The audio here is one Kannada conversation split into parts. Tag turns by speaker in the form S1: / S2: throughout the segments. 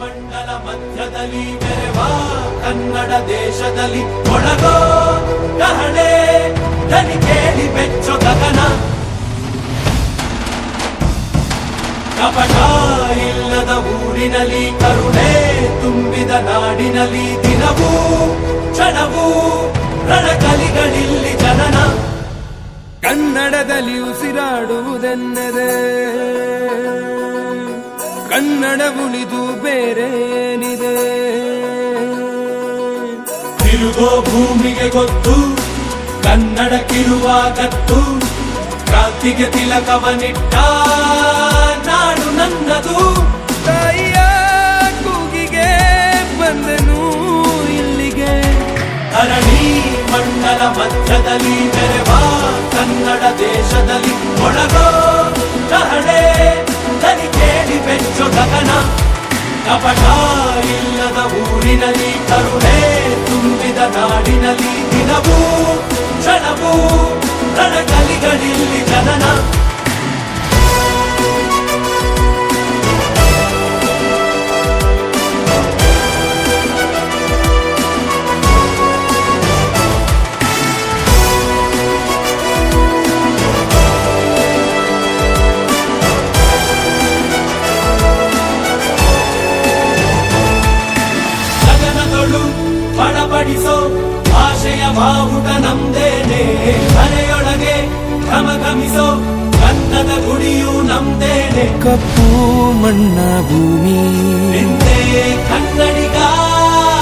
S1: ಮಂಡಲ ಮಧ್ಯದಲ್ಲಿ ಬೆರೆವ ಕನ್ನಡ ದೇಶದಲ್ಲಿ ಒಳಗೋ ಕಹಳೆ ದನಿ ಕೇಳಿ ಬೆಚ್ಚು ಗಗನ. ಕಪಟ ಇಲ್ಲದ ಊರಿನಲ್ಲಿ, ಕರುಣೆ ತುಂಬಿದ ನಾಡಿನಲ್ಲಿ ದಿನವೂ ಕ್ಷಣವೂ ರಣಕಲಿಗಳಿಲ್ಲಿ ಜನನ.
S2: ಕನ್ನಡದಲ್ಲಿ ಉಸಿರಾಡುವುದೆನ್ನದೆ? ಕನ್ನಡ ಉಳಿದು ಬೇರೇನಿದೆ?
S1: ತಿರುಗೋ ಭೂಮಿಗೆ ಗೊತ್ತು ಕನ್ನಡಕ್ಕಿರುವ ಕತ್ತು ಕ್ರಾಂತಿಗೆ ತಿಲಕವನಿಟ್ಟ ನಾಡು ನನ್ನದು.
S2: ತಾಯಿಯ ಕೂಗಿಗೆ ಬಂದನು ಇಲ್ಲಿಗೆ?
S1: ಧರಣಿ ಮಂಡಲ ಮಧ್ಯದಲ್ಲಿ ನೆರೆವ ಕನ್ನಡ ದೇಶದಲ್ಲಿ ಒಳಗೋ ಕಪಟ ಇಲ್ಲದ ಊರಿನಲ್ಲಿ ಕರುಣೆ ತುಂಬಿದ ನಾಡಿನಲ್ಲಿ ದಿನವೂ ಕ್ಷಣವೂ ರಣಕಲಿಗಳಿಲ್ಲಿ ಜನನ ಬಾವುಟ ನಮ್ದೇನೆ ಮನೆಯೊಳಗೆ ಘಮಘಮಿಸೋ ಕನ್ನದ ಗುಡಿಯು ನಮ್ದೇನೆ
S2: ಕಪ್ಪು ಮಣ್ಣ ಭೂಮಿ.
S1: ಎಂದೇ ಕನ್ನಡಿಗ.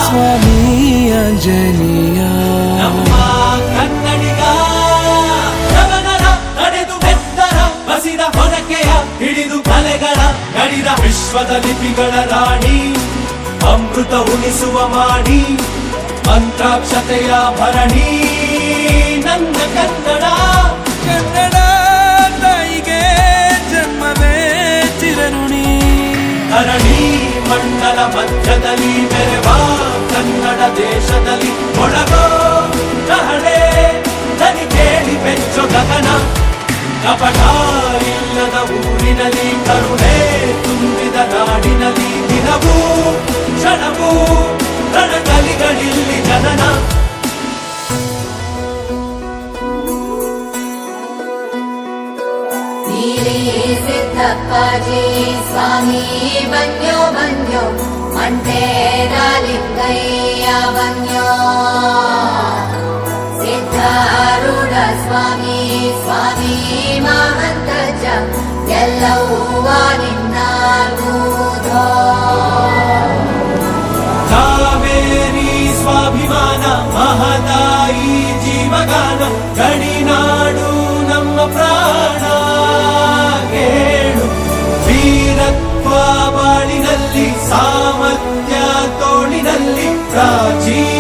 S2: ಸ್ವಾಮಿ ಆಂಜನೇಯ.
S1: ನಮ್ಮ ಕನ್ನಡಿಗ. ಗಗನರ ನಡೆದು ಬೆತ್ತರ ಬಸಿದ ಹೊರಕೆಯ ಹಿಡಿದು ಕಲೆಗಳ ಗಡಿದ ವಿಶ್ವದ ಲಿಪಿಗಳ ರಾಣಿ. ಅಮೃತ ಉಣಿಸುವ ಮಾಡಿ ಮಂತ್ರಾಕ್ಷತೆಯ ಭರಣಿ, ನನ್ನ ಕನ್ನಡ
S2: ಕನ್ನಡ ತಾಯಿಗೆ ಜನ್ಮವೇ ಚಿರಋಣಿ.
S1: ಧರಣಿ ಮಂಡಲ ಮಧ್ಯದಲ್ಲಿ ಬೆರೆವ ಕನ್ನಡ ದೇಶದಲ್ಲಿ ಒಳಗೋ ಕಹಳೆ ದನಿ ಕೇಳಿ ಬೆಚ್ಚು ಗಗನ. ಕಪಟ ಇಲ್ಲದ ಊರಿನಲ್ಲಿ ಕರುಣೆ ತುಂಬಿದ ನಾಡಿನಲ್ಲಿ ದಿನವೂ ಕ್ಷಣವೂ ರಣಕಲಿಗಳಿಲ್ಲಿ ಜನನ
S3: ನೀಲಿ ಸಿದ್ದಪ್ಪಾಜಿ ಸ್ವಾಮಿ ಬನ್ಯೋ ಬನ್ಯೋ ಮಂಟೇರ ಲಿಂಗಯ್ಯ ಬನ್ಯೋ ಸಿದ್ಧಾರೂಢ ಸ್ವಾಮಿ ಸ್ವಾಮಿ ಮಹಂತಜ ಎಲ್ಲವೂ
S1: ಸತ್ಯ ತೋಳಿನಲ್ಲಿ ಪ್ರಾಚೀನ